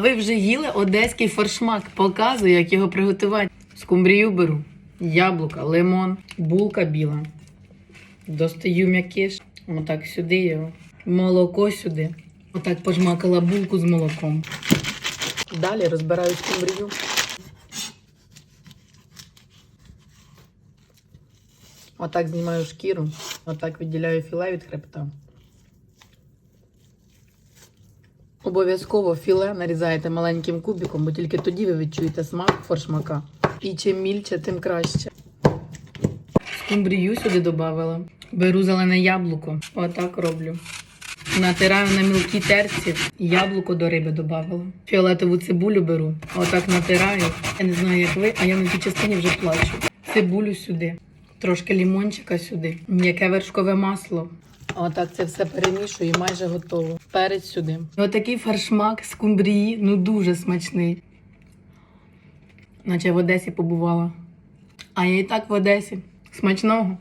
ви вже їли одеський форшмак? Показую, як його приготувати. Скумбрію беру, яблука, лимон, булка біла. Достаю м'якиш. Отак сюди його. Молоко сюди. Отак пожмакала булку з молоком. Далі розбираю скумбрію. Отак знімаю шкіру. Отак відділяю філе від хребта. Обов'язково філе нарізаєте маленьким кубиком, бо тільки тоді ви відчуєте смак форшмака. І чим мільче, тим краще. Скумбрію сюди додавала. Беру зелене яблуко. Отак роблю. Натираю на мілкій терці. Яблуко до риби додавала. Фіолетову цибулю беру. Отак натираю. Я не знаю, як ви, а я на тій частині вже плачу. Цибулю сюди. Трошки лімончика сюди. М'яке вершкове масло. Отак це все перемішую і майже готово. Перець сюди. Отакий фаршмак з кумбрії, ну дуже смачний. Наче в Одесі побувала. А я і так в Одесі. Смачного.